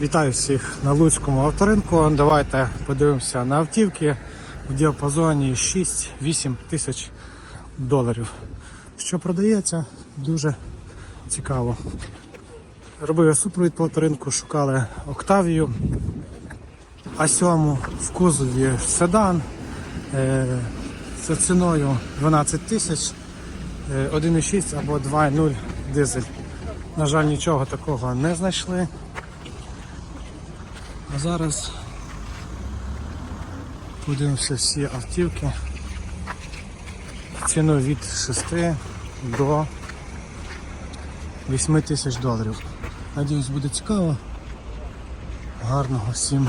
Вітаю всіх на Луцькому авторинку. Давайте подивимося на автівки в діапазоні 6-8 тисяч доларів. Що продається, дуже цікаво. Робив я супровід по авторинку, шукали Октавію, А7 в кузові седан е, за ціною 12 тисяч, е, 1,6 або 2,0 дизель. На жаль, нічого такого не знайшли. А зараз подивимося всі автівки. Ціну від 6 до 8 тисяч доларів. Надіюсь, буде цікаво. Гарного всім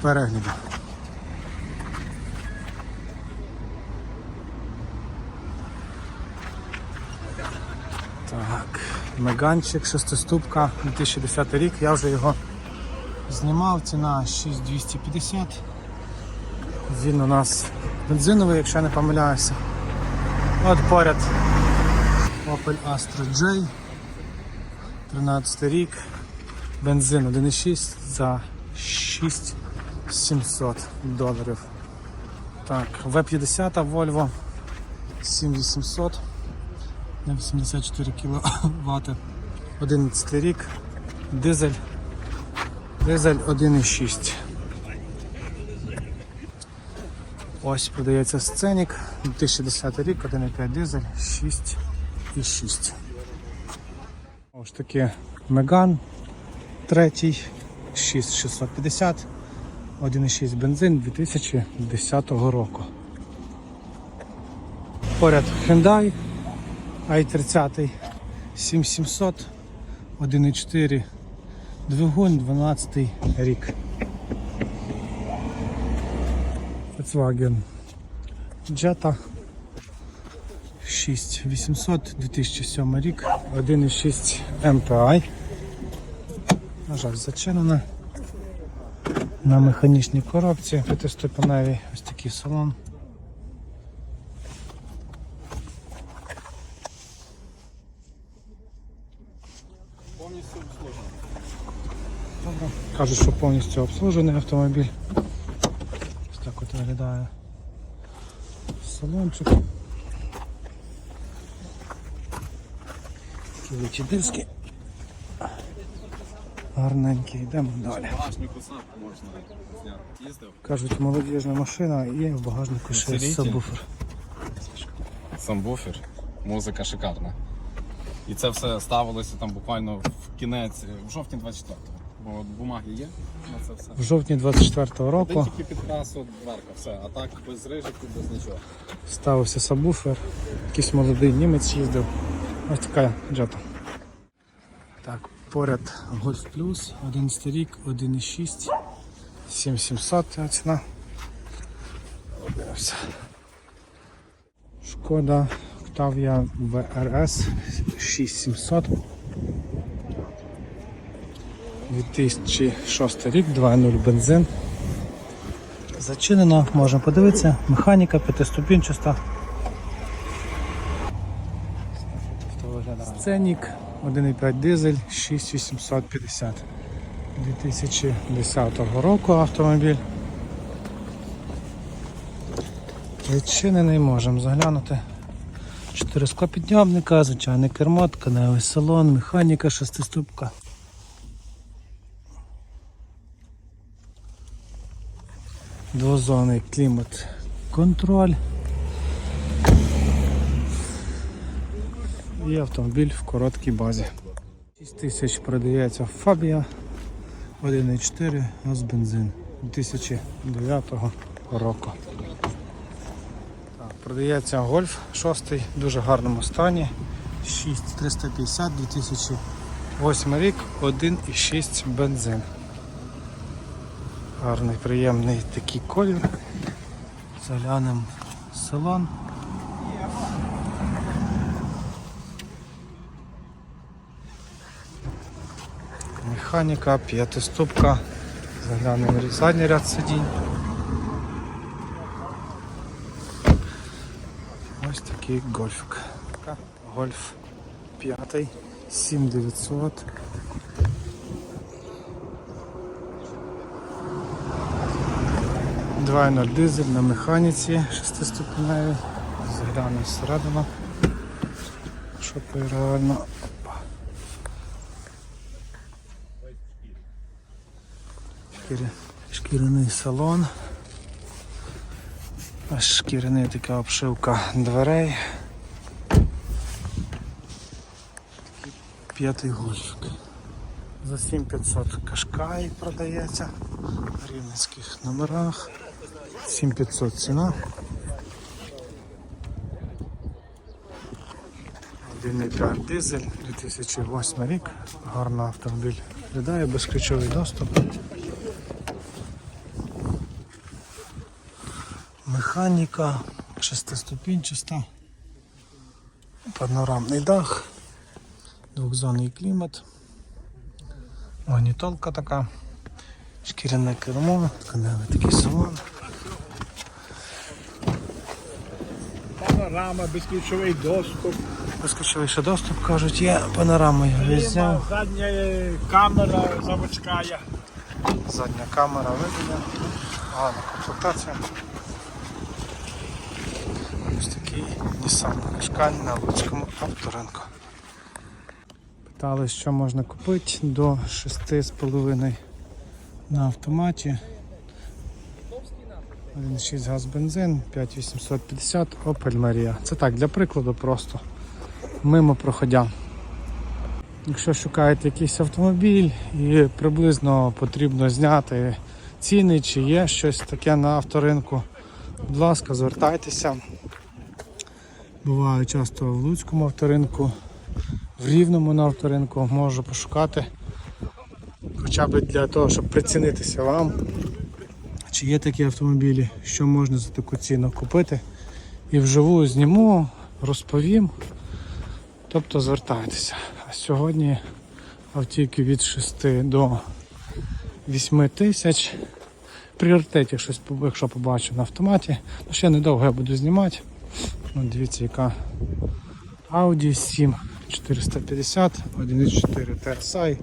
перегляду. Так, Меганчик, шестиступка, 2010 рік, я вже його знімав, ціна 6250. Він у нас бензиновий, якщо я не помиляюся. От поряд Opel Astra J. 13 рік. Бензин 1,6 за 6700 доларів. Так, V50 Volvo 7800 на 84 кВт. 11 рік. Дизель Дизель 1,6. Ось продається сценік. 2010 рік, 1,5 дизель, 6,6. Ось таки Меган третій, 6650, 1,6 бензин 2010 року. Поряд Hyundai i30 7700, 1,4 Двигун 12 рік. Volkswagen Jetta 6800 2007 рік, 1,6 MPI. На жаль, зачинена. На механічній коробці, п'ятиступеневий ось такий салон. Кажуть, що повністю обслужений автомобіль. Ось так от виглядає салончик. Такі вичі диски. Гарненькі, йдемо далі. Кажуть, молодіжна машина і в багажнику ще Серійки? сабвуфер. Самбуфер, музика шикарна. І це все ставилося там буквально в кінець, в жовтні 24-го. Бо от бумаги є на це все. В жовтні 24-го Один року тільки підкрас, от дверка, все. А так без рижиків, без нічого. ставився сабвуфер. Якийсь молодий німець їздив. Ось така джета. Так, поряд Golf Plus, 11 рік, 1,6, 7700 ця ціна. Подивимося. Шкода Octavia VRS 6700. 2006 рік, 2.0 бензин. Зачинено, можна подивитися. Механіка п'ятиступінчаста. Сценік 1,5 дизель 6850 2010 року автомобіль. Відчинений, можемо заглянути. Чотири склопідйомника, звичайний кермо, тканевий салон, механіка, шестиступка. Двозонний клімат контроль. І автомобіль в короткій базі. 6 тисяч продається Фабія 1,4 газ бензин 2009 року. Так, продається гольф 6 в дуже гарному стані. 6350 2008 рік, 1,6 бензин. Гарний, приємний такий колір. Заглянемо салон. Механіка, п'ятиступка. Заглянемо задній ряд сидінь. Ось такий гольфик. Гольф 5, 7900. 2.0 дизель на механіці 6-ступеневій. Заглянемо всередину. Щоб реально. Шкіряний салон. Шкіряний така обшивка дверей. П'ятий гольфик. За 7500 кашкай продається в рівненських номерах. 7500 ціна. 1,5 дизель, 2008 рік. Гарний автомобіль. Виглядає безключовий доступ. Механіка, шестиступінчаста, панорамний дах, двохзонний клімат, магнітолка така, шкіряне кермо, тканевий такий салон. Панорама, безключовий доступ, Безключовий ще доступ, кажуть, є панорама я взяв. задня камера заводська. Задня камера видана. Гарна комплектація. Ось такий Nissan Qashqai на Луцькому авторинку. Питали, що можна купити до 6,5 на автоматі. 1,6 газ бензин, 5850 Opel Maria. Це так, для прикладу просто. Мимо проходя. Якщо шукаєте якийсь автомобіль і приблизно потрібно зняти ціни, чи є щось таке на авторинку, будь ласка, звертайтеся. Буваю часто в Луцькому авторинку, в Рівному на авторинку можу пошукати. Хоча б для того, щоб прицінитися вам, чи є такі автомобілі, що можна за таку ціну купити. І вживу зніму, розповім. Тобто звертайтеся. А сьогодні автівки від 6 до 8 тисяч. Пріоритеті щось, якщо побачу на автоматі. Ну, ще недовго я буду знімати. Ну, дивіться, яка Audi 7 450, 1.4 TSI,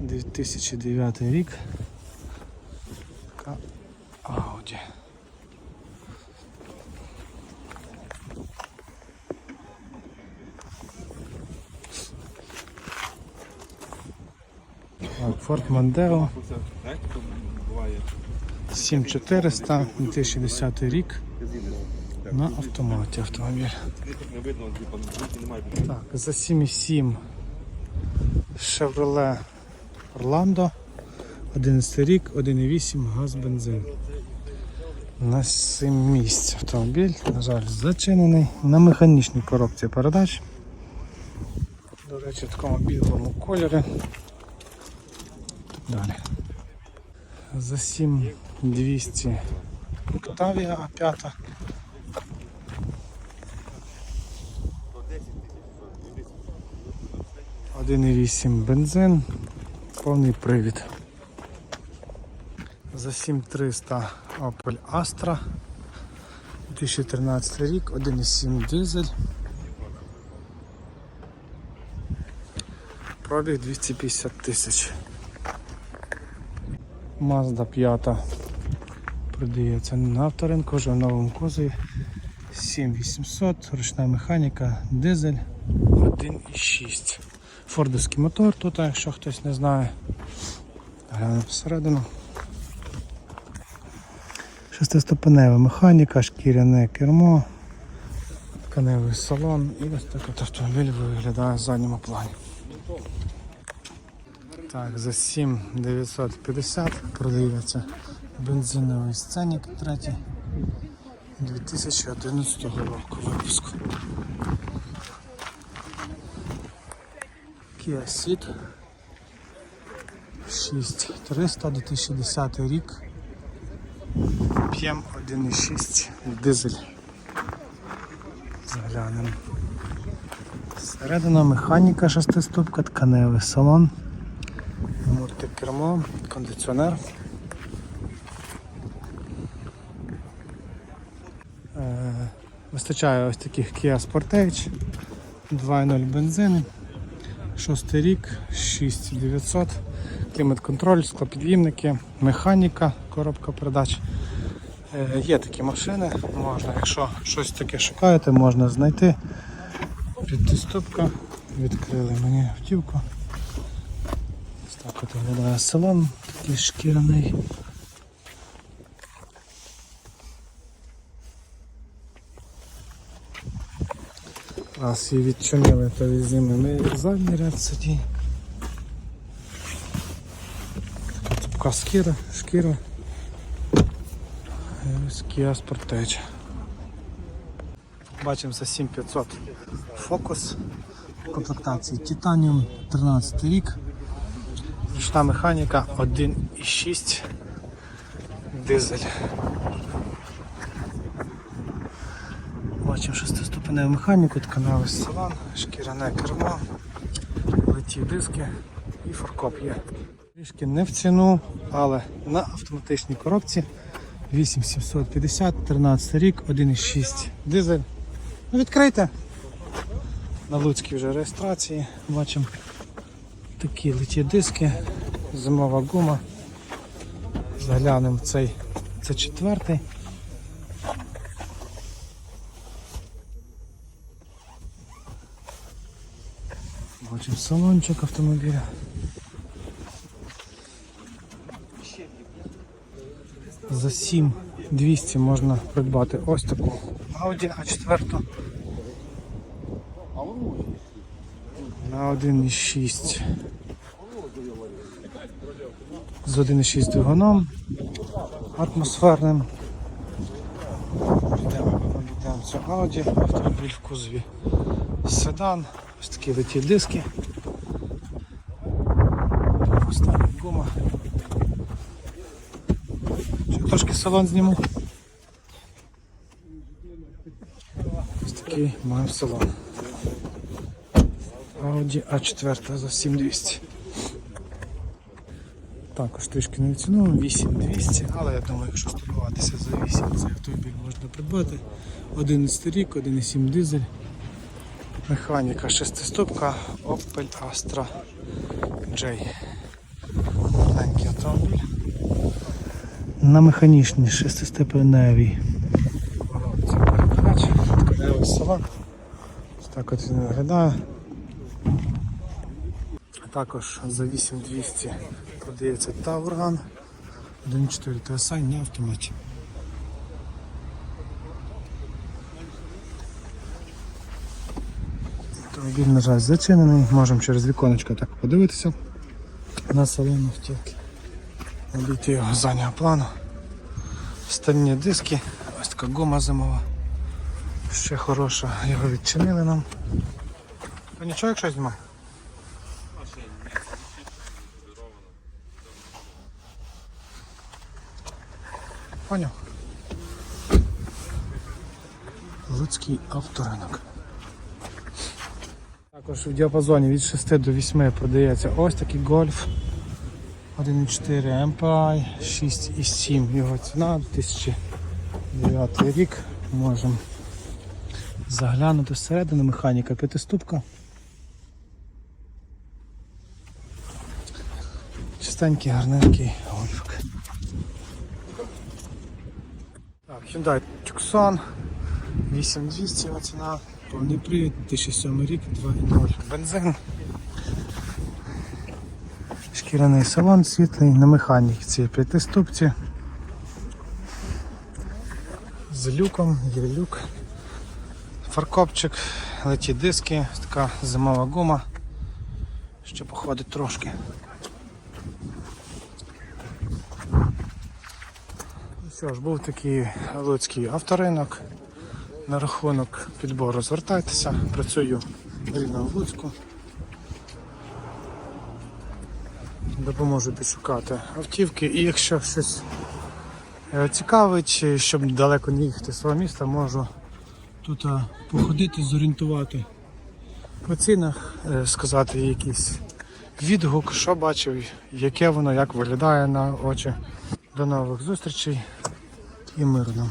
2009 рік. Така Audi. Так, Ford Mondeo 7400, 2010 рік. На автоматі автомобіль. Так, за 7,7 Chevrolet Orlando. 11 рік, 1,8 газ бензин. На 7 місць автомобіль, на жаль, зачинений на механічній коробці передач. До речі, в такому білому кольорі. Далі. За 7200 Octavia A5. Один і вісім бензин, повний привід. За 7300 Opel Astra. 2013 рік, 1,7 дизель. Пробіг 250 тисяч. Mazda 5 продається на авторинку, вже в новому кузові. 7800, ручна механіка, дизель 1,6. Фордовський мотор тут, якщо хтось не знає. Глянемо всередину. Шестиступенева механіка, шкіряне кермо, тканевий салон і ось так от автомобіль виглядає в задньому плані. Так, за 7950 продається бензиновий сценік третій 2011 року випуску. Kia Ceed 6300 2010 рік. П'єм 1,6 дизель. Заглянемо. Середина механіка шестиступка, тканевий салон, кондиціонер. Е, Вистачає ось таких Kia Sportage 2.0 бензин. Шостий рік, 6900, клімат-контроль, склопід'ємники, механіка, коробка передач, Е, Є такі машини, можна, якщо щось таке шукаєте, можна знайти. Підступка. Відкрили мені автівку. Так от виглядає салон, такий шкіряний. Раз її відчинили, то візьмемо задній ряд сидінь. Така цупка шкіра, шкіра. Ось Kia Sportage. Бачимо за 7500 Focus в комплектації Titanium 13 рік. Ручна механіка 1,6 дизель. Бачимо шестиступеневу механіку, тканевий салон, шкіряне кермо, литі диски і фаркоп є. Трішки не в ціну, але на автоматичній коробці 8750, 13 рік, 1,6 дизель. Ну відкрийте. На Луцькій вже реєстрації. Бачимо такі литі диски, зимова гума. Заглянемо цей, це четвертий. Бачимо салончик автомобіля. За 7200 можна придбати ось таку Audi A4 на 1,6 з 1,6 двигуном атмосферним. Підемо обійдемо цю Audi, автомобіль в кузові седан, ось такі литі диски. Остання гума. Трошки салон зніму. Ось такий маємо салон. Audi A4 за 7200. Також трішки не ціну, 8200, але я думаю, якщо стурбуватися за 8, цей автомобіль можна придбати. 11 рік, 1,7 дизель. Механіка шестиступка Opel Astra J. Маленький автомобіль. На механічній шестиступеневій. Це перекладач. Ось так от він виглядає. Також за 8200 продається Тауран 1.4 TSI на автоматі. Автомобіль, на жаль, зачинений. Можемо через віконечко так подивитися на салон автівки. Обійти його заднього плану. Стальні диски, ось така гума зимова. Ще хороша, його відчинили нам. То нічого, якщо знімав? Поняв. Луцький авторинок. Також в діапазоні від 6 до 8 продається ось такий гольф 1.4 MPI, 6,7 його ціна, 2009 рік. Можемо заглянути всередину, механіка п'ятиступка. Чистенький, гарненький гольфик. Так, Hyundai Tucson 8200 ціна, повний привід, 2007 рік, 2.0 бензин. Шкіряний салон світлий, на механіці п'ятиступці. З люком, є люк, фаркопчик, леті диски, така зимова гума, ще походить трошки. Що ж, був такий луцький авторинок. На рахунок підбору звертайтеся, працюю в Луцьку. Допоможу підшукати автівки і якщо щось е, цікавить, щоб далеко не їхати з свого міста, можу тут е, походити, зорієнтувати по цінах, е, сказати якийсь відгук, що бачив, яке воно, як виглядає на очі. До нових зустрічей і мирно.